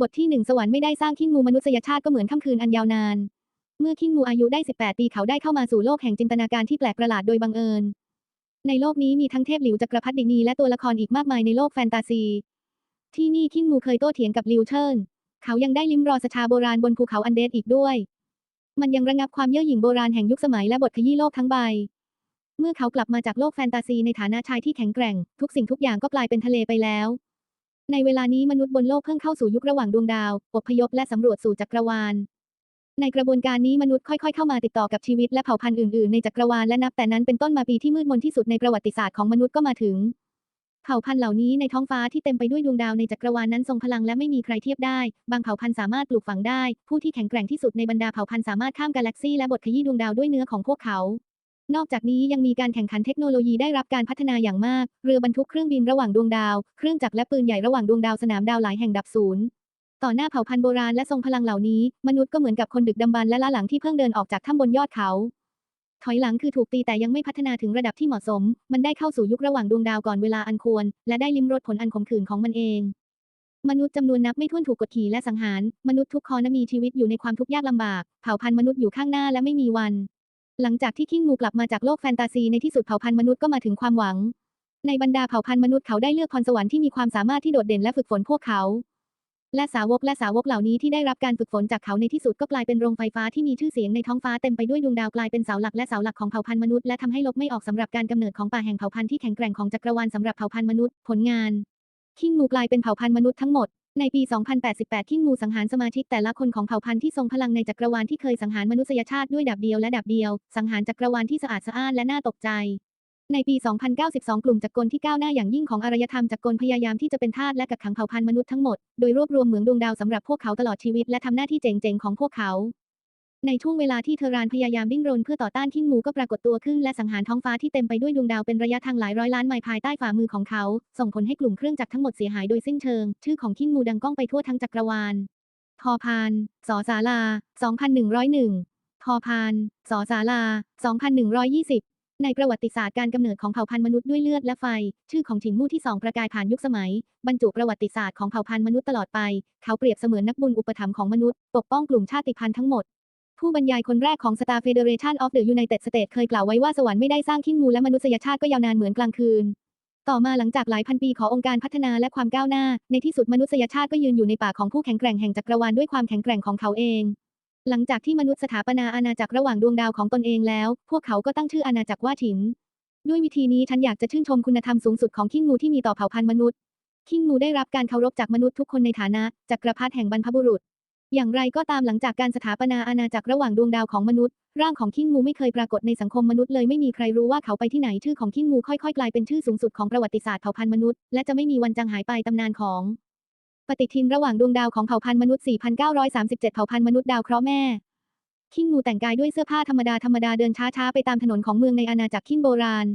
บทที่หนึ่งสวรรค์ไม่ได้สร้างขิ้งงูมนุษยชาติก็เหมือนค่ำคืนอันยาวนาน เมื่อขิ้งงูอายุได้ 18 ปีเขาได้เข้ามาสู่โลกแห่งจินตนาการที่แปลกประหลาดโดยบังเอิญ ในโลกนี้มีทั้งเทพหลิวจักรพรรดินีและตัวละครอีกมากมายในโลกแฟนตาซี ที่นี่ขิ้งงูเคยโต้เถียงกับลิวเชิญเขายังได้ลิ้มรอสชาโบราณบนภูเขาอันเดดอีกด้วย มันยังระงับความเย่อหยิ่งโบราณแห่งยุคสมัยและบทขยี้โลกทั้งใบ เมื่อเขากลับมาจากโลกแฟนตาซีในฐานะชายที่แข็งแกร่ง ทุกสิ่งทุกอย่างก็กลายเป็นทะเลไปแล้ว ในเวลานี้มนุษย์บนโลกเพิ่งเข้าสู่ยุคระหว่างดวงดาวอพยพและสำรวจสู่จักรวาล ในกระบวนการนี้มนุษย์ค่อยๆเข้ามาติดต่อกับชีวิตและเผ่าพันธุ์อื่นๆในจักรวาลและนับแต่นั้นเป็นต้นมาปีที่มืดมนที่สุดในประวัติศาสตร์ของมนุษย์ก็มาถึง เผ่าพันธุ์เหล่านี้ในท้องฟ้าที่เต็มไปด้วยดวงดาวในจักรวาลนั้นทรงพลังและไม่มีใครเทียบได้ บางเผ่าพันธุ์สามารถปลูกฝังได้ ผู้ที่แข็งแกร่งที่สุดในบรรดาเผ่าพันธุ์สามารถข้ามกาแล็กซีและบทขยี้ดวงดาวด้วยเนื้อของพวกเขา นอกจากนี้ยังมีการแข่งขันเทคโนโลยีได้รับการพัฒนาอย่างมาก เรือบรรทุกเครื่องบินระหว่างดวงดาว เครื่องจักรและปืนใหญ่ระหว่างดวงดาวสนามดาวหลายแห่งดับศูนย์ต่อหน้าเผ่าพันธุ์โบราณและทรงพลังเหล่านี้ มนุษย์ก็เหมือนกับคนดึกดำบรรและล้าหลังที่เพิ่งเดินออกจากถ้ำบนยอดเขา ถอยหลังคือถูกตีแต่ยังไม่พัฒนาถึงระดับที่เหมาะสม มันได้เข้าสู่ยุคระหว่างดวงดาวก่อนเวลาอันควร และได้ลิ้มรสผลอันขมขื่นของมันเอง มนุษย์จำนวนนับไม่ถ้วนถูกกดขี่และสังหาร มนุษย์ทุกคนมีชีวิตอยู่ในความทุกข์ยากลำบาก เผ่าพันธุ์มนุษย์อยู่ข้างหน้าและไม่มีวัน หลังจากที่คิงมูกลับมาจากโลกแฟนตาซีในที่สุดเผ่าพันธุ์มนุษย์ก็มาถึงความหวัง ในบรรดาเผ่าพันธุ์มนุษย์เขาได้เลือกพรสวรรค์ที่มีความสามารถที่โดดเด่นและฝึกฝนพวกเขา และสาวกและสาวกเหล่านี้ที่ได้รับการฝึกฝนจากเขาในที่สุดก็กลายเป็นโรงไฟฟ้าที่มีชื่อเสียงในท้องฟ้าเต็มไปด้วยดวงดาวกลายเป็นเสาหลักและเสาหลักของเผ่าพันธุ์มนุษย์และทำให้ลบไม่ออกสำหรับการกำเนิดของป่าแห่งเผ่าพันธุ์ที่แข็งแกร่งของจักรวาลสำหรับเผ่าพันธุ์มนุษย์ ผลงานคิงมูกลายเป็นเผ่าพันธุ์มนุษย์ทั้งหมด ในปี 2088คิงมูสังหารสมาชิกแต่ละคนของเผ่าพันธุ์ที่ทรงพลังในจักรวาลที่เคยสังหารมนุษยชาติด้วยดาบเดียวและดาบเดียว สังหารจักรวาลที่สะอาดสะอ้านและน่าตกใจ ในปี 2092 กลุ่มจักรกลที่ก้าวหน้าอย่างยิ่งของอารยธรรมจักรกลพยายามที่จะเป็นทาสและกักขังเผ่าพันธุ์มนุษย์ทั้งหมด โดยรวบรวมเหมืองดวงดาวสำหรับพวกเขาตลอดชีวิตและทำหน้าที่เจ๋งๆของพวกเขา ในช่วงเวลาที่เทอรานพยายามดิ้นรนเพื่อต่อต้านคิงมูก็ปรากฏตัวขึ้นและสังหารท้องฟ้าที่เต็มไปด้วยดวงดาวเป็นระยะทางหลายร้อยล้านไมล์ภายใต้ฝ่ามือของเขา ส่งผลให้กลุ่มเครื่องจักรทั้งหมดเสียหายโดยสิ้นเชิง ชื่อของคิงมูดังก้องไปทั่วทั้งจักรวาลพอพานสอสาลา 2101พอพานสอสาลา 2120ในประวัติศาสตร์การกำเนิดของเผ่าพันธุ์มนุษย์ด้วยเลือดและไฟ ชื่อของฉิงมู่ที่สองประกายผ่านยุคสมัย บรรจุประวัติศาสตร์ของเผ่าพันธุ์มนุษย์ตลอดไป เขาเปรียบเสมือนนักบุญอุปถัมภ์ของมนุษย์ ปกป้องกลุ่มชาติพันธุ์ทั้งหมด ผู้บรรยายคนแรกของ Star Federation of the United States เคยกล่าวไว้ว่าสวรรค์ไม่ได้สร้างขิ้งงูและมนุษยชาติก็ยาวนานเหมือนกลางคืน ต่อมาหลังจากหลายพันปีขององค์การพัฒนาและความก้าวหน้า ในที่สุดมนุษยชาติก็ยืนอยู่ในป่าของผู้แข็งแกร่งแห่งจักรวาลด้วยความแข็งแกร่งของเขาเอง หลังจากที่มนุษย์สถาปนาอาณาจักรระหว่างดวงดาวของตนเองแล้ว พวกเขาก็ตั้งชื่ออาณาจักรว่าฉิน ด้วยวิธีนี้ฉันอยากจะชื่นชมคุณธรรมสูงสุดของขิ้งงูที่มีต่อเผ่าพันธุ์มนุษย์ขิ้งงูได้รับการเคารพจากมนุษย์ทุกคนในฐานะจักรพรรดิแห่งบรรพบุรุษ อย่างไรก็ตามหลังจากการสถาปนาอาณาจักรระหว่างดวงดาวของมนุษย์ ร่างของขิ้งงูไม่เคยปรากฏในสังคมมนุษย์เลยไม่มีใครรู้ว่าเขาไปที่ไหนชื่อของขิ้งงูค่อยๆ กลายเป็นชื่อสูงสุดของประวัติศาสตร์เผ่าพันธุ์มนุษย์และจะไม่มีวันจางหายไปตำนานของปฏิทินระหว่างดวงดาวของเผ่าพันธุ์มนุษย์ 4,937 เผ่าพันธุ์มนุษย์ดาวเคราะห์แม่ขิ้งงูแต่งกายด้วยเสื้อผ้าธรรมดาธรรมดาเดินช้าๆไปตามถนนของเมืองในอาณาจักรขิ้งโบราณ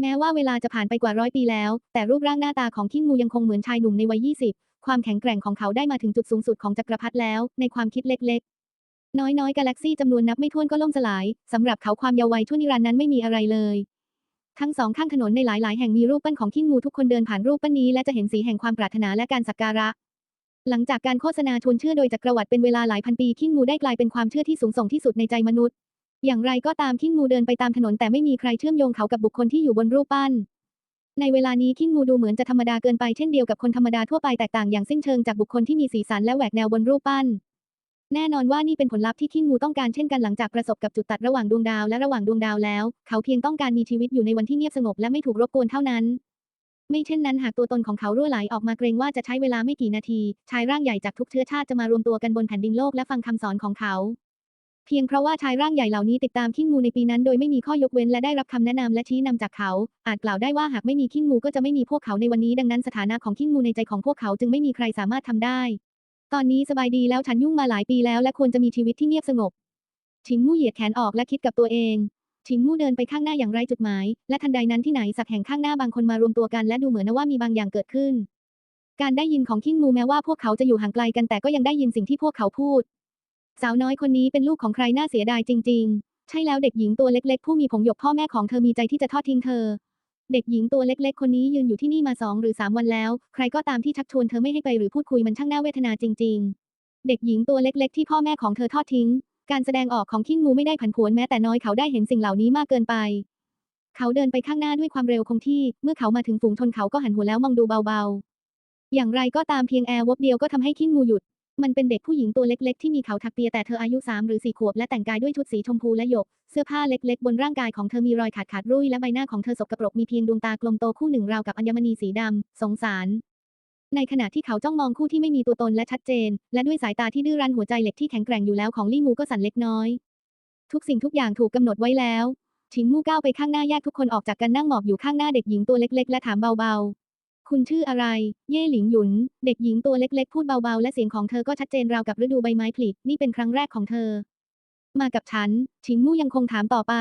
แม้ว่าเวลาจะผ่านไปกว่าร้อยปีแล้ว แต่รูปร่างหน้าตาของขิ้งงูยังคงเหมือนชายหนุ่มในวัย 20 ความแข็งแกร่งของเขาได้มาถึงจุดสูงสุดของจักรพรรดิแล้ว ในความคิดเล็กๆ น้อยๆ กาแล็กซี่จำนวนนับไม่ถ้วนก็ล่มสลายสำหรับเขาความเยาว์วัยชั่วนิรันดร์นั้นไม่มีอะไรเลยทั้งสองข้างถนนในหลายๆ แห่งมีรูปปั้นของขิ้งงูทุกคนเดินผ่านรูปปั้นนี้และจะเห็นสีแห่งความปรารถนาและการสักการะ หลังจากการโฆษณาชวนเชื่อโดยจักรวรรดิเป็นเวลาหลายพันปีขิ้งงูได้กลายเป็นความเชื่อที่สูงส่งที่สุดในใจมนุษย์ อย่างไรก็ตามขิ้งงูเดินไปตามถนนแต่ไม่มีใครเชื่อมโยงเขากับบุคคลที่อยู่บนรูปปั้น ในเวลานี้ขิ้งงูดูเหมือนจะธรรมดาเกินไปเช่นเดียวกับคนธรรมดาทั่วไปแตกต่างอย่างสิ้นเชิงจากบุคคลที่มีสีสันและแหวกแนวบนรูปปั้น แน่นอนว่านี่เป็นผลลัพธ์ที่ขิ้งงูต้องการเช่นกันหลังจากประสบกับจุดตัดระหว่างดวงดาวและระหว่างดวงดาวแล้ว เขาเพียงต้องการมีชีวิตอยู่ในวันที่เงียบสงบและไม่ถูกรบกวนเท่านั้น ไม่เช่นนั้นหากตัวตนของเขารั่วไหลออกมาเกรงว่าจะใช้เวลาไม่กี่นาทีชายร่างใหญ่จากทุกเชื้อชาติจะมารวมตัวกันบนแผ่นดินโลกและฟังคำสอนของเขา เพียงเพราะว่าชายร่างใหญ่เหล่านี้ติดตามขิ้งงูในปีนั้นโดยไม่มีข้อยกเว้นและได้รับคำแนะนำและชี้นำจากเขา อาจกล่าวได้ว่าหากไม่มีขิ้งงูก็จะไม่มีพวกเขาในวันนี้ ดังนั้นสถานะของขิ้งงูในใจของพวกเขาจึงไม่มีใครสามารถทำได้ ตอนนี้สบายดีแล้วฉันยุ่งมาหลายปีแล้วและควรจะมีชีวิตที่เงียบสงบ ชิงมู่เหยียดแขนออกและคิดกับตัวเองชิงมู่เดินไปข้างหน้าอย่างไรจุดหมาย และทันใดนั้นที่ไหนสักแห่งข้างหน้าบางคนมารวมตัวกันและดูเหมือนว่ามีบางอย่างเกิดขึ้น การได้ยินของขิ้งมูแม้ว่าพวกเขาจะอยู่ห่างไกลกันแต่ก็ยังได้ยินสิ่งที่พวกเขาพูด สาวน้อยคนนี้เป็นลูกของใครน่าเสียดายจริง ๆ ใช่แล้วเด็กหญิงตัวเล็ก ๆ ผู้มีผงหยกพ่อแม่ของเธอมีใจที่จะทอดทิ้งเธอ เด็กหญิงตัวเล็ก ๆ คนนี้ยืนอยู่ที่นี่มาสองหรือสามวันแล้ว ใครก็ตามที่ชักชวนเธอไม่ให้ไปหรือพูดคุยมันช่างน่าเวทนาจริง ๆ เด็กหญิงตัวเล็ก ๆ ที่พ่อแม่ของเธอทอดทิ้ง การแสดงออกของคิงมูไม่ได้ผันผวนแม้แต่น้อยเขาได้เห็นสิ่งเหล่านี้มากเกินไป เขาเดินไปข้างหน้าด้วยความเร็วคงที่ เมื่อเขามาถึงฝูงชนเขาก็หันหัวแล้วมองดูเบาๆ อย่างไรก็ตามเพียงแอร์วบเดียวก็ทำให้คิงมูหยุด มันเป็นเด็กผู้หญิงตัวเล็กๆ ที่มีเขาถักเปียแต่เธออายุ3หรือ4ขวบและแต่งกายด้วยชุดสีชมพูและหยก เสื้อผ้าเล็กๆ บนร่างกายของเธอมีรอยขาดขาดรุ่ยและใบหน้าของเธอสกปรกมีเพียงดวงตากลมโตคู่หนึ่งราวกับอัญมณีสีดำสงสาร ในขณะที่เขาจ้องมองคู่ที่ไม่มีตัวตนและชัดเจน และด้วยสายตาที่ดื้อรั้นหัวใจเหล็กที่แข็งแกร่งอยู่แล้วของลี่มูก็สั่นเล็กน้อย ทุกสิ่งทุกอย่างถูกกำหนดไว้แล้วชิงมู่ก้าวไปข้างหน้าแยกทุกคนออกจากกันนั่งหมอบอยู่ข้างหน้าเด็กหญิงตัวเล็ก ๆ และถามเบาๆ คุณชื่ออะไร เย่หลิงหยุน เด็กหญิงตัวเล็กๆ พูดเบาๆ และเสียงของเธอก็ชัดเจนราวกับฤดูใบไม้ผลินี่เป็นครั้งแรกของเธอ มากับฉัน ชิงมู่ยังคงถามต่อไป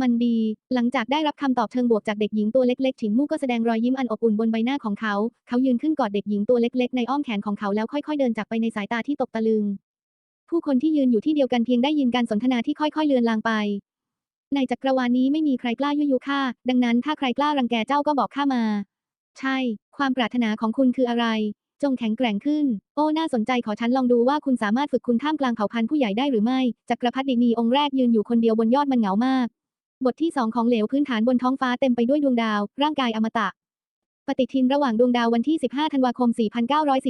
มันดี หลังจากได้รับคำตอบเชิงบวกจากเด็กหญิงตัวเล็กๆ ชิงมู่ก็แสดงรอยยิ้มอันอบอุ่นบนใบหน้าของเขา เขายืนขึ้นกอดเด็กหญิงตัวเล็กๆ ในอ้อมแขนของเขาแล้วค่อยๆ เดินจากไปในสายตาที่ตกตะลึง ผู้คนที่ยืนอยู่ที่เดียวกันเพียงได้ยินการสนทนาที่ค่อยๆ เลือนลางไป ในจักรวาลนี้ไม่มีใครกล้ายุยุข้าดังนั้นถ้าใครกล้ารังแกเจ้าก็บอกข้ามา ใช่ ความปรารถนาของคุณคืออะไร จงแข็งแกร่งขึ้น โอ้ น่าสนใจขอฉันลองดูว่าคุณสามารถฝึกคุณท่ามกลางเผ่าพันธุ์ผู้ใหญ่ได้หรือไม่ จักรพรรดินีองค์แรกยืนอยู่คนเดียวบนยอดมันเหงามาก บทที่สองของเหลวพื้นฐานบนท้องฟ้าเต็มไปด้วยดวงดาว ร่างกายอมตะ ปฏิทินระหว่างดวงดาววันที่ 15 ธันวาคม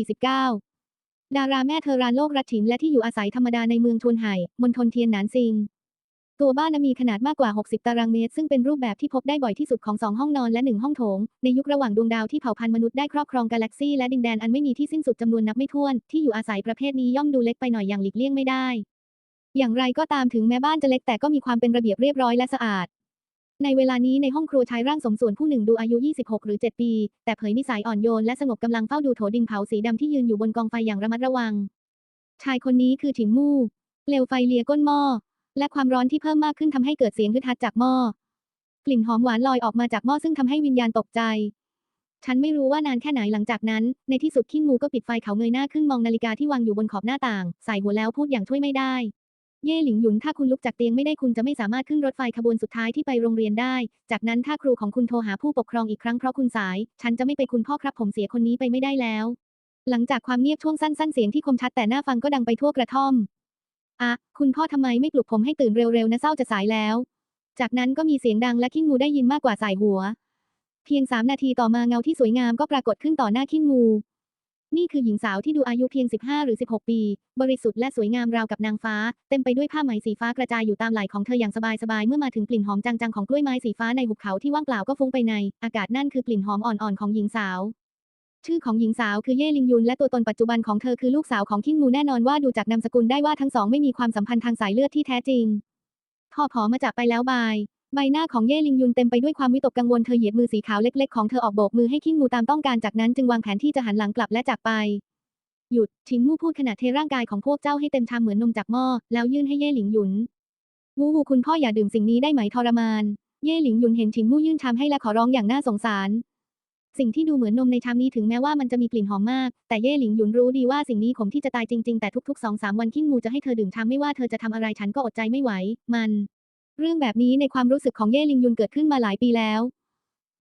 4949 ดาราแม่เธอรานโลกรัชินและที่อยู่อาศัยธรรมดาในเมืองชวนไห่ มณฑลเทียนหนานซิง ตัวบ้านน่ะมีขนาดมากกว่า 60 ตารางเมตร ซึ่งเป็นรูปแบบที่พบได้บ่อยที่สุดของ 2 ห้องนอนและ 1 ห้องโถง ในยุคระหว่างดวงดาวที่เผ่าพันธุ์มนุษย์ได้ครอบครองกาแล็กซีและดินแดนอันไม่มีที่สิ้นสุดจำนวนนับไม่ถ้วน ที่อยู่อาศัยประเภทนี้ย่อมดูเล็กไปหน่อยอย่างหลีกเลี่ยงไม่ได้ อย่างไรก็ตามถึงแม้บ้านจะเล็กแต่ก็มีความเป็นระเบียบเรียบร้อยและสะอาด ในเวลานี้ในห้องครัวชายร่างสมส่วนผู้หนึ่งดูอายุ 26 หรือ 7 ปี แต่เผยนิสัยอ่อนโยนและสงบกำลังเฝ้าดูโถดินเผาสีดำที่ยืนอยู่บนกองไฟอย่างระมัดระวัง ชายคนนี้คือถิงมู่เปลวไฟเลียก้นหม้อ และความร้อนที่เพิ่มมากขึ้นทำให้เกิดเสียงฮึดฮัดจากหม้อ กลิ่นหอมหวานลอยออกมาจากหม้อซึ่งทำให้วิญญาณตกใจ ฉันไม่รู้ว่านานแค่ไหนหลังจากนั้น ในที่สุดขิ้นมูก็ปิดไฟเขาเงยหน้าขึ้นมองนาฬิกาที่วางอยู่บนขอบหน้าต่าง ใส่หัวแล้วพูดอย่างช่วยไม่ได้ เย่หลิงหยุนถ้าคุณลุกจากเตียงไม่ได้คุณจะไม่สามารถขึ้นรถไฟขบวนสุดท้ายที่ไปโรงเรียนได้ จากนั้นถ้าครูของคุณโทรหาผู้ปกครองอีกครั้งเพราะคุณสาย ฉันจะไม่ไปคุณพ่อครับผมเสียคนนี้ไปไม่ได้แล้ว หลังจากความเงียบช่วงสั้นๆเสียงที่คมชัดแต่หน้าฟังก็ดังไปทั่วกระท่อม อะ คุณพ่อทำไมไม่ปลุกผมให้ตื่นเร็วๆนะเศร้าจะสายแล้ว จากนั้นก็มีเสียงดังและขิ้งงูได้ยินมากกว่าสายหัว เพียงสามนาทีต่อมาเงาที่สวยงามก็ปรากฏขึ้นต่อหน้าขิ้งงู นี่คือหญิงสาวที่ดูอายุเพียง 15 หรือ 16 ปี บริสุทธิ์และสวยงามราวกับนางฟ้า เต็มไปด้วยผ้าไหมสีฟ้ากระจายอยู่ตามไหล่ของเธออย่างสบายๆเมื่อมาถึงกลิ่นหอมจางๆของกล้วยไม้สีฟ้าในหุบเขาที่ว่างเปล่าก็ฟุ้งไปใน อากาศนั่นคือกลิ่นหอมอ่อนๆของหญิงสาว ชื่อของหญิงสาวคือเย่ลิงยุนและตัวตนปัจจุบันของเธอคือลูกสาวของคิงมูแน่นอนว่าดูจากนามสกุลได้ว่าทั้งสองไม่มีความสัมพันธ์ทางสายเลือดที่แท้จริงพ่อผอมาจากไปแล้วบาย ใบหน้าของเย่ลิงยุนเต็มไปด้วยความวิตกกังวลเธอเหยียดมือสีขาวเล็กๆของเธอออกโบกมือให้คิงมูตามต้องการจากนั้นจึงวางแผนที่จะหันหลังกลับและจากไป หยุดชิงมู่พูดขณะเทร่างกายของพวกเจ้าให้เต็มชามเหมือนนมจากหม้อแล้วยื่นให้เย่หลิงยุนวูวูคุณพ่ออย่าดื่มสิ่งนี้ได้ไหมทรมาน เย่หลิงยุนเห็นชิงมู่ยื่นชามให้และขอร้องอย่างน่าสงสาร สิ่งที่ดูเหมือนนมในชามนี้ถึงแม้ว่ามันจะมีกลิ่นหอมมาก แต่เย่หลิงหยุนรู้ดีว่าสิ่งนี้ขมที่จะตายจริง ๆ แต่ทุกๆสองสามวันขิ้งมูจะให้เธอดื่มชามไม่ว่าเธอจะทำอะไรฉันก็อดใจไม่ไหว มัน เรื่องแบบนี้ในความรู้สึกของเย่หลิงหยุนเกิดขึ้นมาหลายปีแล้ว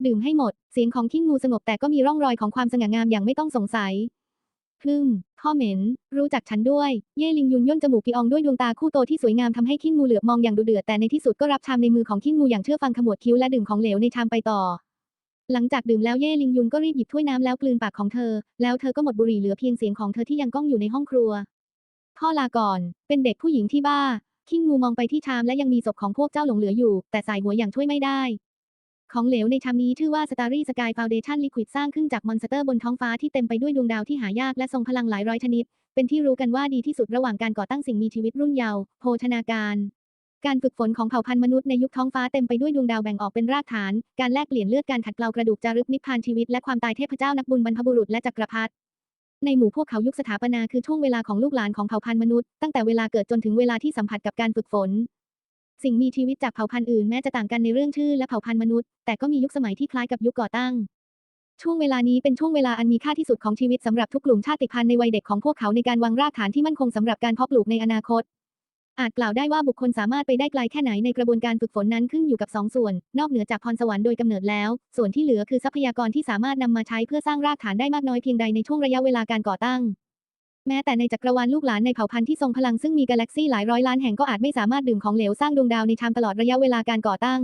ดื่มให้หมด เสียงของขิ้งมูสงบแต่ก็มีร่องรอยของความสง่างามอย่างไม่ต้องสงสัยพึ่มพ่อเหม็น รู้จักฉันด้วย เย่ลิงยุนย่นจมูกปีอองด้วยดวงตาคู่โตที่สวยงามทำให้ขิ้งมูเหลือบมองอย่างดุเดือดแต่ในที่สุดก็รับชามในมือของขิ้งมูอย่างเชื่อฟังขมวดคิ้วและดื่มของเหลวในชามไปต่อ หลังจากดื่มแล้วเย่ลิงยุนก็รีบหยิบถ้วยน้ำแล้วกลืนปากของเธอ แล้วเธอก็หมดบุหรี่เหลือเพียงเสียงของเธอที่ยังก้องอยู่ในห้องครัว พ่อลาก่อน เป็นเด็กผู้หญิงที่บ้าขิ้งมูมองไปที่ชามและยังมีศพของพวกเจ้าหลงเหลืออยู่ แต่สายหัวอย่างช่วยไม่ได้ ของเหลวในชามนี้ชื่อว่า Starry Sky Foundation Liquid สร้างขึ้นจากมอนสเตอร์บนท้องฟ้าที่เต็มไปด้วยดวงดาวที่หายากและทรงพลังหลายร้อยชนิด เป็นที่รู้กันว่าดีที่สุดระหว่างการก่อตั้งสิ่งมีชีวิตรุ่นเยาว์โภชนาการ การฝึกฝนของเผ่าพันธุ์มนุษย์ในยุคท้องฟ้าเต็มไปด้วยดวงดาวแบ่งออกเป็นรากฐาน การแลกเปลี่ยนเลือด การขัดเกลากระดูกจารึกนิพพานชีวิตและความตายเทพเจ้านักบุญบรรพบุรุษและจักรพรรดิ ในหมู่พวกเขายุคสถาปนาคือช่วงเวลาของลูกหลานของเผ่าพันธุ์มนุษย์ ตั้งแต่เวลาเกิดจนถึงเวลาที่สัมผัสกับการฝึกฝน สิ่งมีชีวิตจากเผ่าพันธุ์อื่นแม้จะต่างกันในเรื่องชื่อและเผ่าพันธุ์มนุษย์ แต่ก็มียุคสมัยที่คล้ายกับยุคก่อตั้ง ช่วงเวลานี้เป็นช่วงเวลาอันมีค่าที่สุดของชีวิตสำหรับทุกกลุ่มชาติพันธุ์ในวัยเด็กของพวกเขาในการวางรากฐานที่มั่นคงสำหรับการเพาะปลูกในอนาคต อาจกล่าวได้ว่าบุคคลสามารถไปได้ไกลแค่ไหนในกระบวนการฝึกฝนนั้นขึ้นอยู่กับสองส่วน นอกเหนือจากพรสวรรค์โดยกำเนิดแล้ว ส่วนที่เหลือคือทรัพยากรที่สามารถนำมาใช้เพื่อสร้างรากฐานได้มากน้อยเพียงใดในช่วงระยะเวลาการก่อตั้ง แม้แต่ในจักรวาลลูกหลานในเผ่าพันธุ์ที่ทรงพลังซึ่งมีกาแล็กซี่หลายร้อยล้านแห่งก็อาจไม่สามารถดื่มของเหลวสร้างดวงดาวในชามตลอดระยะเวลาการก่อตั้ง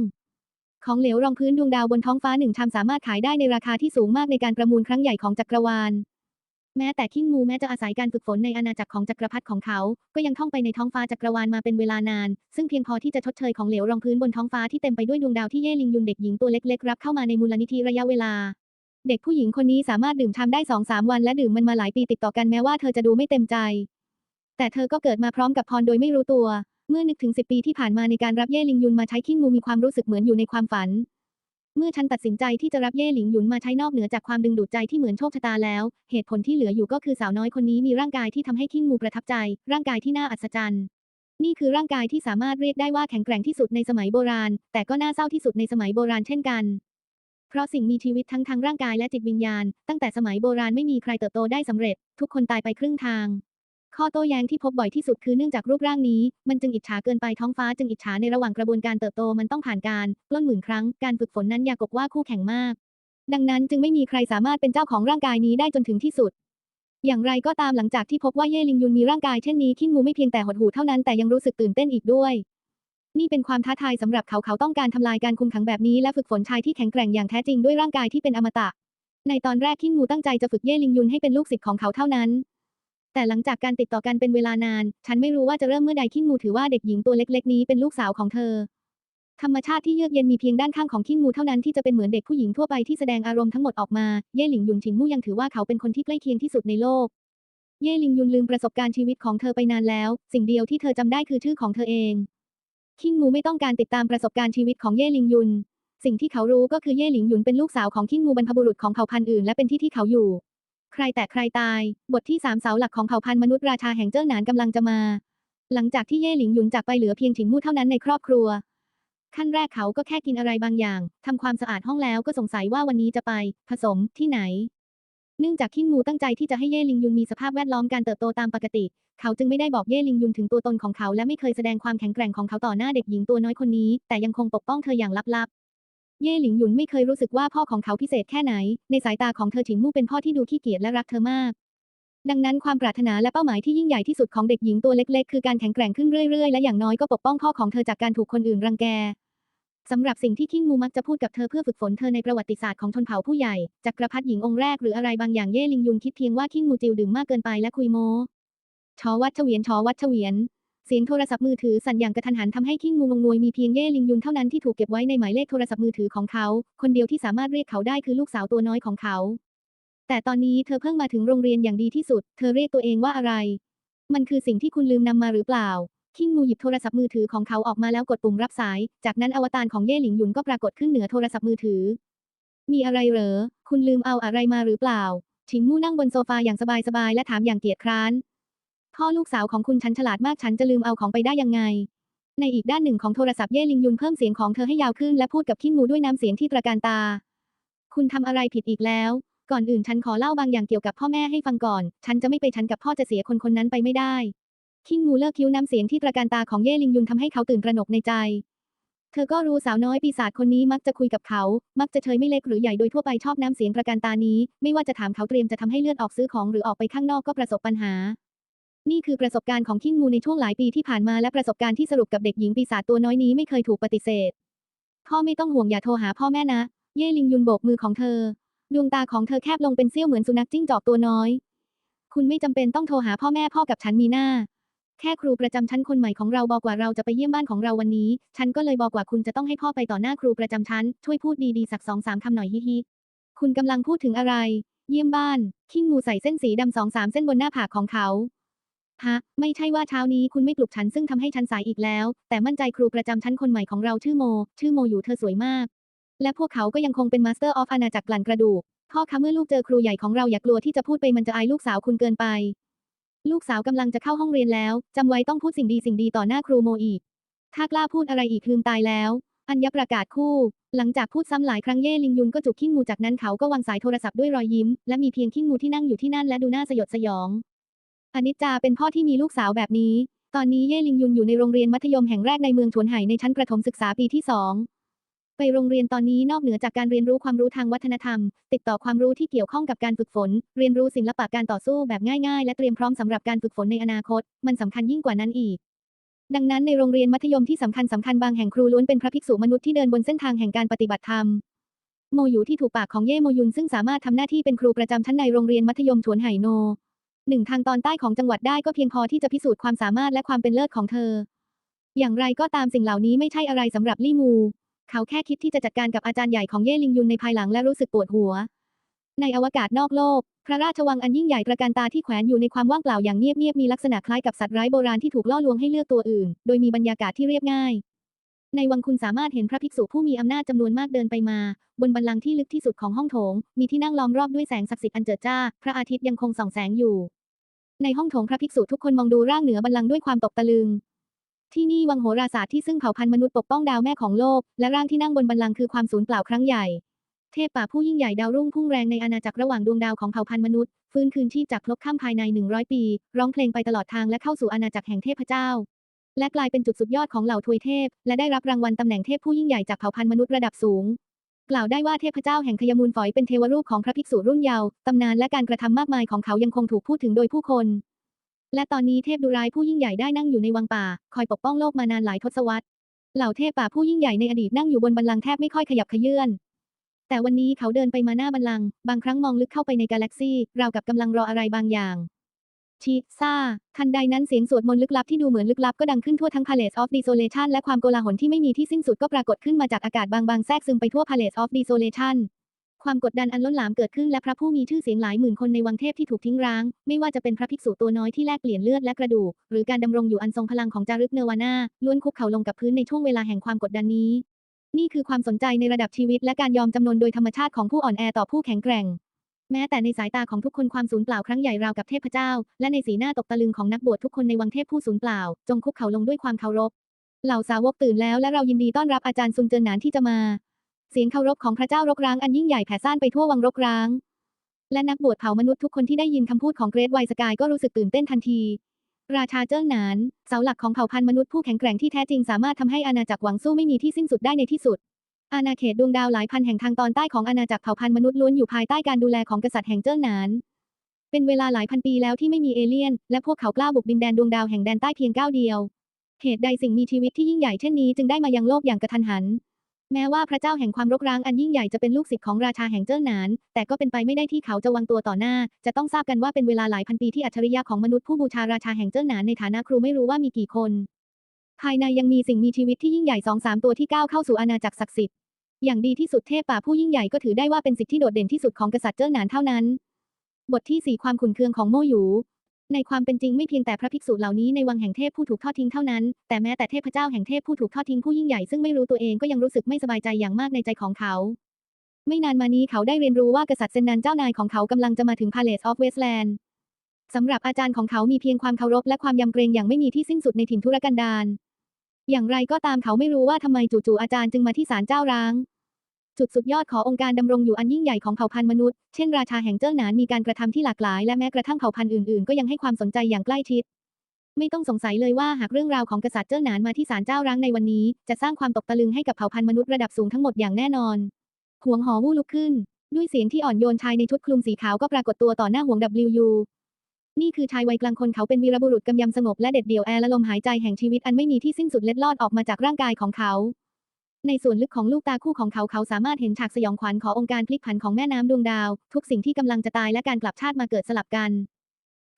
ของเหลวรองพื้นดวงดาวบนท้องฟ้าหนึ่งชามสามารถขายได้ในราคาที่สูงมากในการประมูลครั้งใหญ่ของจักรวาล แม้แต่คิงมูแม้จะอาศัยการฝึกฝนในอาณาจักรของจักรพรรดิของเขา ก็ยังท่องไปในท้องฟ้าจักรวาลมาเป็นเวลานาน ซึ่งเพียงพอที่จะชดเชยของเหลวรองพื้นบนท้องฟ้าที่เต็มไปด้วยดวงดาวที่เย่ลิงยุนเด็กหญิงตัวเล็กๆรับเข้ามาในมูลนิธิระยะเวลา เด็กผู้หญิงคนนี้สามารถดื่มชามได้สองสามวันและดื่มมันมาหลายปีติดต่อกันแม้ว่าเธอจะดูไม่เต็มใจ แต่เธอก็เกิดมาพร้อมกับพรโดยไม่รู้ตัว เมื่อนึกถึงสิบปีที่ผ่านมาในการรับเย่ลิงยุนมาใช้คิงมูมีความรู้สึกเหมือนอยู่ในความฝัน เมื่อฉันตัดสินใจที่จะรับเย่หลิงหยุนมาใช้นอกเหนือจากความดึงดูดใจที่เหมือนโชคชะตาแล้ว เหตุผลที่เหลืออยู่ก็คือสาวน้อยคนนี้มีร่างกายที่ทำให้คิงมูประทับใจ ร่างกายที่น่าอัศจรรย์ นี่คือร่างกายที่สามารถเรียกได้ว่าแข็งแกร่งที่สุดในสมัยโบราณ แต่ก็น่าเศร้าที่สุดในสมัยโบราณเช่นกัน เพราะสิ่งมีชีวิตทั้งทางร่างกายและจิตวิญญาณ ตั้งแต่สมัยโบราณไม่มีใครเติบโตได้สำเร็จ ทุกคนตายไปครึ่งทาง ข้อโต้แย้งที่พบบ่อยที่สุดคือเนื่องจากรูปร่างนี้ มันจึงอิจฉาเกินไปท้องฟ้าจึงอิจฉาในระหว่างกระบวนการเติบโตมันต้องผ่านการปล้นหมื่นครั้งการฝึกฝนนั้นยากกว่าคู่แข่งมาก ดังนั้นจึงไม่มีใครสามารถเป็นเจ้าของร่างกายนี้ได้จนถึงที่สุด อย่างไรก็ตามหลังจากที่พบว่าเย่ลิงยุนมีร่างกายเช่นนี้คิงมูไม่เพียงแต่หดหู่เท่านั้นแต่ยังรู้สึกตื่นเต้นอีกด้วย นี่เป็นความท้าทายสำหรับเขาเขาต้องการทำลายการคุมขังแบบนี้และฝึกฝนชายที่แข็งแกร่งอย่างแท้จริงด้วยร่างกายที่เป็นอมตะ ในตอนแรกคิงมูตั้งใจจะฝึกเย่ลิงยุนให้เป็นลูกศิษย์ของเขาเท่านั้น แต่หลังจากการติดต่อกันเป็นเวลานาน ฉันไม่รู้ว่าจะเริ่มเมื่อใดคิงมูถือว่าเด็กหญิงตัวเล็ก ๆ นี้เป็นลูกสาวของเธอ ธรรมชาติที่เยือกเย็นมีเพียงด้านข้างของคิงมูเท่านั้นที่จะเป็นเหมือนเด็กผู้หญิงทั่วไปที่แสดงอารมณ์ทั้งหมดออกมา เย่หลิงยุนชินมู่ยังถือว่าเขาเป็นคนที่ใกล้เคียงที่สุดในโลก เย่หลิงยุนลืมประสบการณ์ชีวิตของเธอไปนานแล้ว สิ่งเดียวที่เธอจำได้คือชื่อของเธอเองคิงมูไม่ต้องการติดตามประสบการณ์ชีวิตของเย่หลิงยุน สิ่งที่เขารู้ก็คือเย่หลิงยุนเป็นลูกสาวของคิงมูบรรพบุรุษของเผ่าพันธุ์อื่นและเป็นที่ที่เขาอยู่ ใครแต่ใครตาย บทที่สามเสาหลักของเผ่าพันธุ์มนุษย์ราชาแห่งเจิ้อหนานกำลังจะมา หลังจากที่เย่หลิงหยุนจากไปเหลือเพียงฉิงมู่เท่านั้นในครอบครัว ขั้นแรกเขาก็แค่กินอะไรบางอย่างทำความสะอาดห้องแล้วก็สงสัยว่าวันนี้จะไป ผสมที่ไหน เนื่องจากคิงมูตั้งใจที่จะให้เย่หลิงยุนมีสภาพแวดล้อมการเติบโตตามปกติ เขาจึงไม่ได้บอกเย่หลิงยุนถึงตัวตนของเขาและไม่เคยแสดงความแข็งแกร่งของเขาต่อหน้าเด็กหญิงตัวน้อยคนนี้ แต่ยังคงปกป้องเธออย่างลับๆ เย่หลิงหยุนไม่เคยรู้สึกว่าพ่อของเขาพิเศษแค่ไหน ในสายตาของเธอฉิงมู่เป็นพ่อที่ดูขี้เกียจและรักเธอมาก ดังนั้นความปรารถนาและเป้าหมายที่ยิ่งใหญ่ที่สุดของเด็กหญิงตัวเล็กๆ คือการแข็งแกร่งขึ้นเรื่อยๆ และอย่างน้อยก็ปกป้องพ่อของเธอจากการถูกคนอื่นรังแกสำหรับสิ่งที่คิงมูมักจะพูดกับเธอเพื่อฝึกฝนเธอในประวัติศาสตร์ของชนเผ่าผู้ใหญ่จักรพรรดิหญิงองค์แรกหรืออะไรบางอย่างเย่ลิงยุนคิดเพียงว่าคิงมูจิวดื่มมากเกินไปและคุยโมชอวัดเฉวียนชอวัดเฉวียน เสียงโทรศัพท์มือถือสั่นอย่างกระทันหันทำให้คิงมูงงงวยมีเพียงเย่ลิงยุนเท่านั้นที่ถูกเก็บไว้ในหมายเลขโทรศัพท์มือถือของเขา คนเดียวที่สามารถเรียกเขาได้คือลูกสาวตัวน้อยของเขา แต่ตอนนี้เธอเพิ่งมาถึงโรงเรียนอย่างดีที่สุด เธอเรียกตัวเองว่าอะไร มันคือสิ่งที่คุณลืมนำมาหรือเปล่าคิงมูหยิบโทรศัพท์มือถือของเขาออกมาแล้วกดปุ่มรับสาย จากนั้นอวตารของเย่หลิงยุนก็ปรากฏขึ้นเหนือโทรศัพท์มือถือ มีอะไรเหรอ คุณลืมเอาอะไรมาหรือเปล่า ชิงมู่นั่งบนโซฟาอย่างสบายๆและถามอย่างเกียจคร้าน พ่อลูกสาวของคุณฉันฉลาดมากฉันจะลืมเอาของไปได้ยังไง ในอีกด้านหนึ่งของโทรศัพท์เย่ลิงยุนเพิ่มเสียงของเธอให้ยาวขึ้นและพูดกับคิงมูด้วยน้ำเสียงที่ตระการตา คุณทำอะไรผิดอีกแล้ว ก่อนอื่นฉันขอเล่าบางอย่างเกี่ยวกับพ่อแม่ให้ฟังก่อน ฉันจะไม่ไปฉันกับพ่อจะเสียคนคนนั้นไปไม่ได้คิงมูเลิกคิ้วน้ำเสียงที่ตระการตาของเย่ลิงยุนทำให้เขาตื่นตระหนกในใจเธอก็รู้สาวน้อยปีศาจคนนี้มักจะคุยกับเขา มักจะเฉยไม่เล็กหรือใหญ่โดยทั่วไปชอบน้ำเสียงตระการตานี้ ไม่ว่าจะถามเขาเตรียมจะทำให้เลือดออกซื้อของหรือออกไปข้างนอกก็ประสบปัญหา นี่คือประสบการณ์ของคิงมูในช่วงหลายปีที่ผ่านมาและประสบการณ์ที่สรุปกับเด็กหญิงปีศาจตัวน้อยนี้ไม่เคยถูกปฏิเสธ พ่อไม่ต้องห่วงอย่าโทรหาพ่อแม่นะ เย่ลิงยุนโบกมือของเธอ ดวงตาของเธอแคบลงเป็นเสี้ยวเหมือนสุนัขจิ้งจอกตัวน้อย คุณไม่จำเป็นต้องโทรหาพ่อแม่พ่อกับฉันมีหน้า แค่ครูประจำชั้นคนใหม่ของเราบอกว่าเราจะไปเยี่ยมบ้านของเราวันนี้ ฉันก็เลยบอกว่าคุณจะต้องให้พ่อไปต่อหน้าครูประจำชั้น ช่วยพูดดีๆสักสองสามคำหน่อยฮิฮิคุณกำลังพูดถึงอะไร เยี่ยมบ้าน คิงงูใส่เส้นสีดำสองสามเส้นบนหน้าผากของเขา ฮะ ไม่ใช่ว่าเช้านี้คุณไม่ปลุกฉันซึ่งทำให้ฉันสายอีกแล้ว แต่มั่นใจครูประจำชั้นคนใหม่ของเราชื่อโม ชื่อโมอยู่เธอสวยมาก และพวกเขาก็ยังคงเป็นมาสเตอร์ออฟอาณาจักรกลั่นกระดูก พ่อคะเมื่อลูกเจอครูใหญ่ของเราอย่ากลัวที่จะพูดไปมันจะอายลูกสาวคุณเกินไป ลูกสาวกำลังจะเข้าห้องเรียนแล้วจำไว้ต้องพูดสิ่งดีสิ่งดีต่อหน้าครูโมอีก ถ้ากล้าพูดอะไรอีกลืมตายแล้ว อัญญประกาศคู่ หลังจากพูดซ้ำหลายครั้งเย่ลิงยุนก็จุกขิ้งมูจากนั้นเขาก็วางสายโทรศัพท์ด้วยรอยยิ้ม และมีเพียงขิ้งมูที่นั่งอยู่ที่นั่นและดูน่าสยดสยอง อนิจจาเป็นพ่อที่มีลูกสาวแบบนี้ ตอนนี้เย่ลิงยุนอยู่ในโรงเรียนมัธยมแห่งแรกในเมืองฉวนไห่ในชั้นประถมศึกษาปีที่สองไปโรงเรียนตอนนี้นอกเหนือจากการเรียนรู้ความรู้ทางวัฒนธรรม ติดต่อความรู้ที่เกี่ยวข้องกับการฝึกฝน เรียนรู้ศิลปะการต่อสู้แบบง่ายๆ และเตรียมพร้อมสำหรับการฝึกฝนในอนาคต มันสำคัญยิ่งกว่านั้นอีก ดังนั้นในโรงเรียนมัธยมที่สำคัญสำคัญบางแห่งครูล้วนเป็นพระภิกษุมนุษย์ที่เดินบนเส้นทางแห่งการปฏิบัติธรรมโมยู่ที่ถูกปากของเย่โมยุนซึ่งสามารถทำหน้าที่เป็นครูประจำชั้นในโรงเรียนมัธยมฉวนไห่โน หนึ่งทางตอนใต้ของจังหวัดได้ก็เพียงพอที่จะพิสูจน์ความสามารถและความเป็นเลิศของเธอ อย่างไรก็ตามสิ่งเหล่านี้ไม่ใช่อะไรสำหรับลี่มู เขาแค่คิดที่จะจัดการกับอาจารย์ใหญ่ของเย่ลิงยุนในภายหลังและรู้สึกปวดหัว ในอวกาศนอกโลก พระราชวังอันยิ่งใหญ่ตระการตาที่แขวนอยู่ในความว่างเปล่าอย่างเงียบๆมีลักษณะคล้ายกับสัตว์ร้ายโบราณที่ถูกล่อลวงให้เลือกตัวอื่น โดยมีบรรยากาศที่เรียบง่าย ในวังคุณสามารถเห็นพระภิกษุผู้มีอำนาจจำนวนมากเดินไปมา บนบัลลังก์ที่ลึกที่สุดของห้องโถง มีที่นั่งล้อมรอบด้วยแสงศักดิ์สิทธิ์อันเจิดจ้า พระอาทิตย์ยังคงส่องแสงอยู่ ในห้องโถงพระภิกษุทุกคนมองดูร่างเหนือบัลลังก์ด้วยความตกตะลึง ที่นี่วังโหราศาสตร์ที่ซึ่งเผ่าพันธุ์มนุษย์ปกป้องดาวแม่ของโลก และร่างที่นั่งบนบัลลังก์คือความสูญเปล่าครั้งใหญ่ เทพป่าผู้ยิ่งใหญ่ดาวรุ่งพุ่งแรงในอาณาจักรระหว่างดวงดาวของเผ่าพันธุ์มนุษย์ฟื้นคืนชีพจากพลบค่ำภายใน 100 ปี ร้องเพลงไปตลอดทางและเข้าสู่อาณาจักรแห่งเทพเจ้า และกลายเป็นจุดสุดยอดของเหล่าทวยเทพ และได้รับรางวัลตำแหน่งเทพผู้ยิ่งใหญ่จากเผ่าพันธุ์มนุษย์ระดับสูง กล่าวได้ว่าเทพเจ้าแห่งขยมูลฝอยเป็นเทวรูปของพระภิกษุรุ่นเยาว์ตำนานและการกระทำมากมายของเขายังคงถูกพูดถึงโดยผู้คน และตอนนี้เทพดุร้ายผู้ยิ่งใหญ่ได้นั่งอยู่ในวังป่า คอยปกป้องโลกมานานหลายทศวรรษ เหล่าเทพป่าผู้ยิ่งใหญ่ในอดีตนั่งอยู่บนบัลลังแทบไม่ค่อยขยับเขยื่อนแต่วันนี้เขาเดินไปมาหน้าบัลลัง บางครั้งมองลึกเข้าไปในกาแล็กซี่ ราวกับกำลังรออะไรบางอย่าง ชิซ่า ทันใดนั้นเสียงสวดมนต์ลึกลับที่ดูเหมือนลึกลับก็ดังขึ้นทั่วทั้ง Palace of Desolation และความโกลาหลที่ไม่มีที่สิ้นสุดก็ปรากฏขึ้นมาจากอากาศบางๆแทรกซึมไปทั่ว Palace of Desolation ความกดดันอันล้นหลามเกิดขึ้นและพระผู้มีชื่อเสียงหลายหมื่นคนในวังเทพที่ถูกทิ้งร้าง ไม่ว่าจะเป็นพระภิกษุตัวน้อยที่แลกเปลี่ยนเลือดและกระดูก หรือการดำรงอยู่อันทรงพลังของจารึกเนวาน่าล้วนคุกเข่าลงกับพื้นในช่วงเวลาแห่งความกดดันนี้ นี่คือความสนใจในระดับชีวิตและการยอมจำนนโดยธรรมชาติของผู้อ่อนแอต่อผู้แข็งแกร่ง แม้แต่ในสายตาของทุกคนความสูญเปล่าครั้งใหญ่ราวกับเทพเจ้า และในสีหน้าตกตะลึงของนักบวชทุกคนในวังเทพผู้สูญเปล่า จงคุกเข่าลงด้วยความเคารพ เหล่าสาวกตื่นแล้วและเรายินดีต้อนรับอาจารย์ซุนเจินหนานที่จะมา เสียงเคารพของพระเจ้ารกร้างอันยิ่งใหญ่แผ่ซ่านไปทั่ววังรกร้าง และนักบวชเผ่ามนุษย์ทุกคนที่ได้ยินคำพูดของเกรทไวสกายก็รู้สึกตื่นเต้นทันที ราชาเจิ้งหนานเสาหลักของเผ่าพันธุ์มนุษย์ผู้แข็งแกร่งที่แท้จริงสามารถทำให้อาณาจักรหวังสู้ไม่มีที่สิ้นสุดได้ในที่สุด อาณาเขตดวงดาวหลายพันแห่งทางตอนใต้ของอาณาจักรเผ่าพันธุ์มนุษย์ล้วนอยู่ภายใต้การดูแลของกษัตริย์แห่งเจิ้งหนาน เป็นเวลาหลายพันปีแล้วที่ไม่มีเอเลี่ยน และพวกเขากล้าบุกดินแดนดวงดาวแห่งแดนใต้เพียงก้าวเดียว เหตุใดสิ่งมีชีวิตที่ยิ่งใหญ่เช่นนี้จึงได้มายังโลกอย่างกระทันหัน แม้ว่าพระเจ้าแห่งความรกร้างอันยิ่งใหญ่จะเป็นลูกศิษย์ของราชาแห่งเจิ้งหนาน แต่ก็เป็นไปไม่ได้ที่เขาจะวางตัวต่อหน้า จะต้องทราบกันว่าเป็นเวลาหลายพันปีที่อัจฉริยะของมนุษย์ผู้บูชาราชาแห่งเจิ้งหนานในฐานะครูไม่รู้ว่ามีกี่คน ภายในยังมีสิ่งมีชีวิตที่ยิ่งใหญ่สองสามตัวที่ก้าวเข้าสู่อาณาจักรศักดิ์สิทธิ์อย่างดีที่สุดเทพป่าผู้ยิ่งใหญ่ก็ถือได้ว่าเป็นสิทธิโดดเด่นที่สุดของกษัตริย์เจิ้งหนานเท่านั้น บทที่4ความขุนเคืองของโม่หยูในความเป็นจริงไม่เพียงแต่พระภิกษุเหล่านี้ในวังแห่งเทพผู้ถูกทอดทิ้งเท่านั้น แต่แม้แต่เทพเจ้าแห่งเทพผู้ถูกทอดทิ้งผู้ยิ่งใหญ่ซึ่งไม่รู้ตัวเองก็ยังรู้สึกไม่สบายใจอย่างมากในใจของเขา ไม่นานมานี้เขาได้เรียนรู้ว่ากษัตริย์เซนนันเจ้านายของเขากำลังจะมาถึง Palace of Westland สำหรับอาจารย์ของเขามีเพียงความเคารพและความยำเกรงอย่างไม่มีที่สิ้นสุดในถิ่นทุรกันดาร อย่างไรก็ตามเขาไม่รู้ว่าทำไมจู่ๆอาจารย์จึงมาที่ศาลเจ้าร้าง จุดสุดยอดขององค์การดำรงอยู่อันยิ่งใหญ่ของเผ่าพันธุ์มนุษย์ เช่นราชาแห่งเจิ้งหนานมีการกระทำที่หลากหลายและแม้กระทั่งเผ่าพันธุ์อื่นๆ ก็ยังให้ความสนใจอย่างใกล้ชิด ไม่ต้องสงสัยเลยว่าหากเรื่องราวของกษัตริย์เจิ้งหนานมาที่ศาลเจ้าร้างในวันนี้ จะสร้างความตกตะลึงให้กับเผ่าพันธุ์มนุษย์ระดับสูงทั้งหมดอย่างแน่นอนหวงหอวู่ลุกขึ้น ด้วยเสียงที่อ่อนโยนชายในชุดคลุมสีขาวก็ปรากฏตัวต่อหน้าหวง WU นี่คือชายวัยกลางคนเขาเป็นวีรบุรุษกำยำสงบและเด็ดเดี่ยวแอร์และลมหายใจแห่งชีวิตอันไม่มีที่สิ้นสุดเล็ดลอดออกมาจากร่างกายของเขา ในส่วนลึกของลูกตาคู่ของเขาเขาสามารถเห็นฉากสยองขวัญขององค์การพลิกผันของแม่น้ำดวงดาว ทุกสิ่งที่กำลังจะตายและการกลับชาติมาเกิดสลับกัน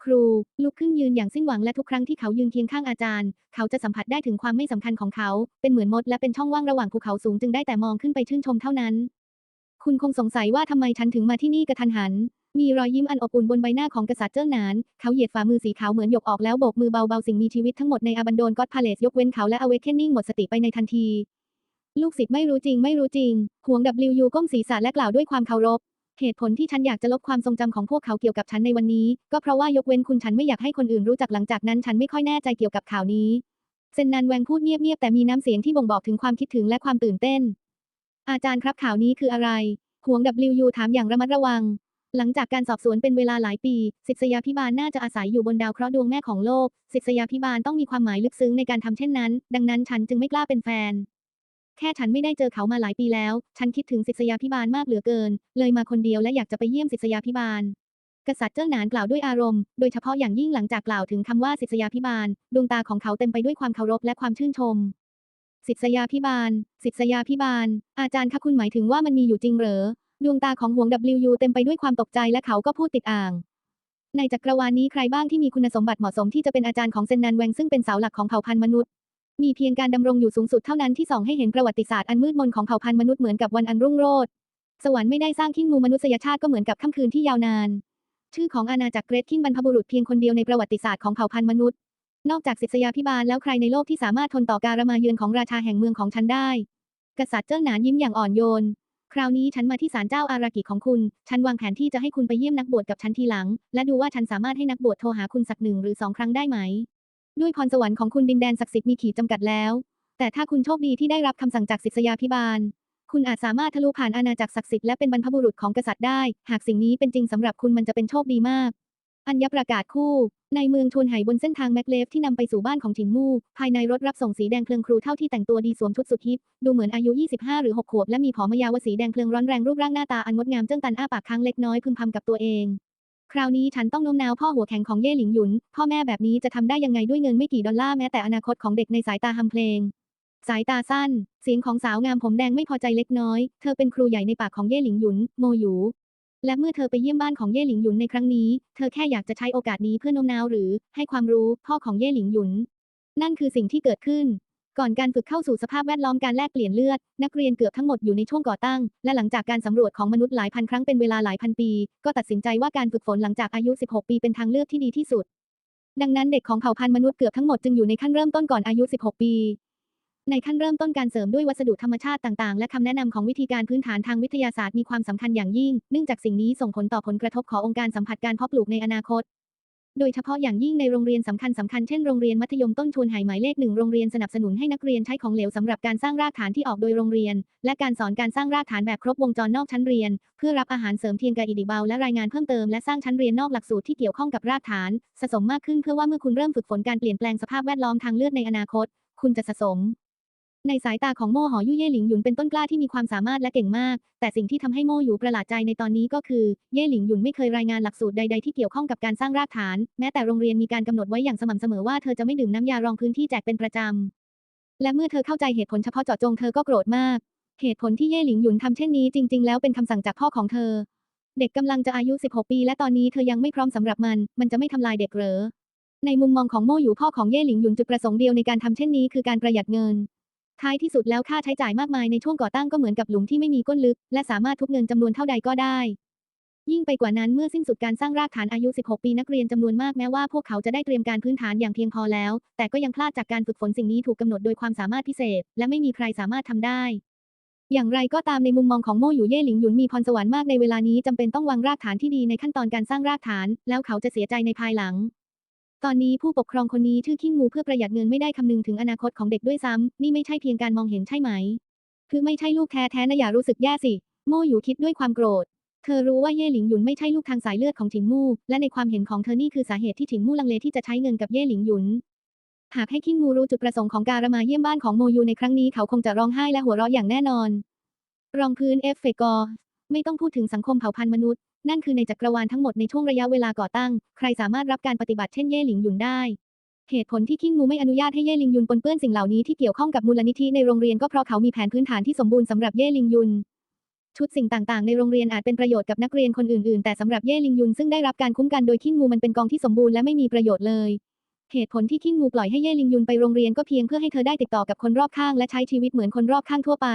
ครู ลุกขึ้นยืนอย่างสิ้นหวังและทุกครั้งที่เขายืนเคียงข้างอาจารย์ เขาจะสัมผัสได้ถึงความไม่สำคัญของเขา เป็นเหมือนมดและเป็นช่องว่างระหว่างภูเขาสูงจึงได้แต่มองขึ้นไปชื่นชมเท่านั้น คุณคงสงสัยว่าทำไมฉันถึงมาที่นี่กระทันหัน มีรอยยิ้มอันอบอุ่นบนใบหน้าของกษัตริย์เจิ้งหนาน เขาเหยียดฝ่ามือสีขาวเหมือนหยกออกแล้วโบกมือเบาๆสิ่งมีชีวิตทั้งหมดในอาบันโดนก็อดพาเลสยกเว้นเขาและอเวคเคนนิ่งหมดสติไปในทันที ลูกศิษย์ไม่รู้จริงไม่รู้จริง ห่วง WU ก้มศีรษะและกล่าวด้วยความเคารพ เหตุผลที่ฉันอยากจะลบความทรงจำของพวกเขาเกี่ยวกับฉันในวันนี้ ก็เพราะว่ายกเว้นคุณฉันไม่อยากให้คนอื่นรู้จักหลังจากนั้นฉันไม่ค่อยแน่ใจเกี่ยวกับข่าวนี้ เซนนันแวงพูดเงียบๆแต่มีน้ำเสียงที่บ่งบอกถึงความคิดถึงและความตื่นเต้น อาจารย์ครับข่าวนี้คืออะไรห่วง WU ถามอย่างระมัดระวัง หลังจากการสอบสวนเป็นเวลาหลายปี ศิษยาพิบาลน่าจะอาศัยอยู่บนดาวเคราะห์ดวงแม่ของโลก ศิษยาพิบาลต้องมีความหมายลึกซึ้งในการทำเช่นนั้น ดังนั้นฉันจึงไม่กล้าเป็นแฟน แค่ฉันไม่ได้เจอเขามาหลายปีแล้ว ฉันคิดถึงศิษยาพิบาลมากเหลือเกิน เลยมาคนเดียวและอยากจะไปเยี่ยมศิษยาพิบาล กษัตริย์เจิ้งหนานกล่าวด้วยอารมณ์ โดยเฉพาะอย่างยิ่งหลังจากกล่าวถึงคำว่าศิษยาพิบาล ดวงตาของเขาเต็มไปด้วยความเคารพและความชื่นชมศิษยาพิบาลศิษยาพิบาล อาจารย์คะคุณหมายถึงว่ามันมีอยู่จริงเหรอ ดวงตาของหวง WU เต็มไปด้วยความตกใจและเขาก็พูดติดอ่าง ในจักรวาลนี้ใครบ้างที่มีคุณสมบัติเหมาะสมที่จะเป็นอาจารย์ของเซนนันแวงซึ่งเป็นเสาหลักของเผ่าพันธุ์มนุษย์ มีเพียงการดำรงอยู่สูงสุดเท่านั้นที่ส่องให้เห็นประวัติศาสตร์อันมืดมนของเผ่าพันธุ์มนุษย์เหมือนกับวันอันรุ่งโรจน์สวรรค์ไม่ได้สร้างขิ้งมูมนุษยชาติก็เหมือนกับค่ำคืนที่ยาวนาน ชื่อของอาณาจักรเกรทคิงบรรพบุรุษเพียงคนเดียวในประวัติศาสตร์ของเผ่าพันธุ์มนุษย์ นอกจากศิษยาพิบาลแล้วใครในโลกที่สามารถทนต่อการมาเยือนของราชาแห่งเมืองของฉันได้ กษัตริย์เจิ้งหนานยิ้มอย่างอ่อนโยน คราวนี้ฉันมาที่ศาลเจ้าอารากิของคุณ ฉันวางแผนที่จะให้คุณไปเยี่ยมนักบวชกับฉันทีหลัง และดูว่าฉันสามารถให้นักบวชโทรหาคุณสักหนึ่งหรือสองครั้งได้ไหม ด้วยพรสวรรค์ของคุณดินแดนศักดิ์สิทธิ์มีขีดจำกัดแล้ว แต่ถ้าคุณโชคดีที่ได้รับคำสั่งจากศิษยาพิบาล คุณอาจสามารถทะลุผ่านอาณาจักรศักดิ์สิทธิ์และเป็นบรรพบุรุษของกษัตริย์ได้ หากสิ่งนี้เป็นจริงสำหรับคุณมันจะเป็นโชคดีมาก อัญญประกาศคู่ ในเมืองชวนไหบนเส้นทางแม็กเลฟที่นำไปสู่บ้านของจินมู่ ภายในรถรับส่งสีแดงเพลิงครูเท่าที่แต่งตัวดีสวมชุดสุดฮิป ดูเหมือนอายุ 25 หรือ 6 ขวบ และมีผอมยาวสีแดงเพลิงร้อนแรงรูปร่างหน้าตาอันงดงามเจ้งตันอ้าปากค้างเล็กน้อยพึมพำกับตัวเอง คราวนี้ฉันต้องโน้มน้าวพ่อหัวแข็งของเย่หลิงหยุน พ่อแม่แบบนี้จะทำได้ยังไงด้วยเงินไม่กี่ดอลลาร์แม้แต่อนาคตของเด็กในสายตาฮัมเพลง สายตาสั้น เสียงของสาวงามผมแดงไม่พอใจเล็กน้อย เธอเป็นครูใหญ่ในปากของเย่หลิงหยุน โมหยู และเมื่อเธอไปเยี่ยมบ้านของเย่หลิงหยุนในครั้งนี้ เธอแค่อยากจะใช้โอกาสนี้เพื่อโน้มน้าวหรือให้ความรู้พ่อของเย่หลิงหยุน นั่นคือสิ่งที่เกิดขึ้น ก่อนการฝึกเข้าสู่สภาพแวดล้อมการแลกเปลี่ยนเลือด นักเรียนเกือบทั้งหมดอยู่ในช่วงก่อตั้ง และหลังจากการสำรวจของมนุษย์หลายพันครั้งเป็นเวลาหลายพันปี ก็ตัดสินใจว่าการฝึกฝนหลังจากอายุ 16 ปีเป็นทางเลือกที่ดีที่สุด ดังนั้นเด็กของเผ่าพันธุ์มนุษย์เกือบทั้งหมดจึงอยู่ในขั้นเริ่มต้นก่อนอายุ 16 ปี ในขั้นเริ่มต้นการเสริมด้วยวัสดุธรรมชาติต่าง ๆ และคำแนะนำของวิธีการพื้นฐานทางวิทยาศาสตร์มีความสำคัญอย่างยิ่ง เนื่องจากสิ่งนี้ส่งผลต่อผลกระทบขององค์การสัมผัสการเพาะปลูกในอนาคต โดยเฉพาะอย่างยิ่งในโรงเรียนสำคัญสำคัญเช่นโรงเรียนมัธยมต้นชวนไหหมายเลขหนึ่งโรงเรียนสนับสนุนให้นักเรียนใช้ของเหลวสำหรับการสร้างรากฐานที่ออกโดยโรงเรียน และการสอนการสร้างรากฐานแบบครบวงจรนอกชั้นเรียน เพื่อรับอาหารเสริมเทียนกาอิดิเบาและรายงานเพิ่มเติมและสร้างชั้นเรียนนอกหลักสูตรที่เกี่ยวข้องกับรากฐานสะสมมากขึ้นเพื่อว่าเมื่อคุณเริ่มฝึกฝนการเปลี่ยนแปลงสภาพแวดล้อมทางเลือดในอนาคต คุณจะสะสม ในสายตาของโม่หอยุ่เย่หลิงหยุนเป็นต้นกล้าที่มีความสามารถและเก่งมาก แต่สิ่งที่ทำให้โม่หยูประหลาดใจในตอนนี้ก็คือ เย่หลิงหยุนไม่เคยรายงานหลักสูตรใดๆที่เกี่ยวข้องกับการสร้างรากฐาน แม้แต่โรงเรียนมีการกำหนดไว้อย่างสม่ำเสมอว่าเธอจะไม่ดื่มน้ำยารองพื้นที่แจกเป็นประจำและเมื่อเธอเข้าใจเหตุผลเฉพาะเจาะจงเธอก็โกรธมาก เหตุผลที่เย่หลิงหยุนทำเช่นนี้จริง ๆ แล้วเป็นคำสั่งจากพ่อของเธอ เด็กกำลังจะอายุ 16 ปี และตอนนี้เธอยังไม่พร้อมสำหรับมัน มันจะไม่ทำลายเด็กเหรอในมุมมองของโม่หยูพ่อของเย่หลิงหยุนจุดประสงค์เดียวในการทำเช่นนี้คือการประหยัดเงิน ท้ายที่สุดแล้วค่าใช้จ่ายมากมายในช่วงก่อตั้งก็เหมือนกับหลุมที่ไม่มีก้นลึก และสามารถทุบเงินจำนวนเท่าใดก็ได้ ยิ่งไปกว่านั้นเมื่อสิ้นสุดการสร้างรากฐานอายุ 16 ปีนักเรียนจำนวนมากแม้ว่าพวกเขาจะได้เตรียมการพื้นฐานอย่างเพียงพอแล้ว แต่ก็ยังพลาดจากการฝึกฝนสิ่งนี้ถูกกำหนดโดยความสามารถพิเศษ และไม่มีใครสามารถทำได้อย่างไรก็ตามในมุมมองของโม่หยูเย่หลิงหยุนมีพรสวรรค์มากในเวลานี้จำเป็นต้องวางรากฐานที่ดีในขั้นตอนการสร้างรากฐาน แล้วเขาจะเสียใจในภายหลัง ตอนนี้ผู้ปกครองคนนี้ชื่อขิ้งมูเพื่อประหยัดเงินไม่ได้คำนึงถึงอนาคตของเด็กด้วยซ้ำ นี่ไม่ใช่เพียงการมองเห็นใช่ไหม คือไม่ใช่ลูกแท้ๆนะอย่ารู้สึกแย่สิ โม่หยูคิดด้วยความโกรธ เธอรู้ว่าเย่หลิงหยุนไม่ใช่ลูกทางสายเลือดของฉินมู่ และในความเห็นของเธอนี่คือสาเหตุที่ฉินมู่ลังเลที่จะใช้เงินกับเย่หลิงหยุน หากให้ขิ้งมูรู้จุดประสงค์ของการมาเยี่ยมบ้านของโมยูในครั้งนี้เขาคงจะร้องไห้และหัวเราะอย่างแน่นอน รองพื้นเอฟเฟกอไม่ต้องพูดถึงสังคมเผ่าพันธุ์มนุษย์ นั่นคือในจักรวาลทั้งหมดในช่วงระยะเวลาก่อตั้ง ใครสามารถรับการปฏิบัติเช่นเย่หลิงหยุนได้ เหตุผลที่คิงมูไม่อนุญาตให้เย่ลิงยุนปนเปื้อนสิ่งเหล่านี้ที่เกี่ยวข้องกับมูลนิธิในโรงเรียนก็เพราะเขามีแผนพื้นฐานที่สมบูรณ์สำหรับเย่ลิงยุนชุดสิ่งต่างๆ ในโรงเรียนอาจเป็นประโยชน์กับนักเรียนคนอื่นๆ แต่สำหรับเย่ลิงยุนซึ่งได้รับการคุ้มกันโดยคิงมูมันเป็นกองที่สมบูรณ์และไม่มีประโยชน์เลย เหตุผลที่คิงมูปล่อยให้เย่ลิงยุนไปโรงเรียนก็เพียงเพื่อให้เธอได้ติดต่อกับคนรอบข้างและใช้ชีวิตเหมือนคนรอบข้างทั่วไป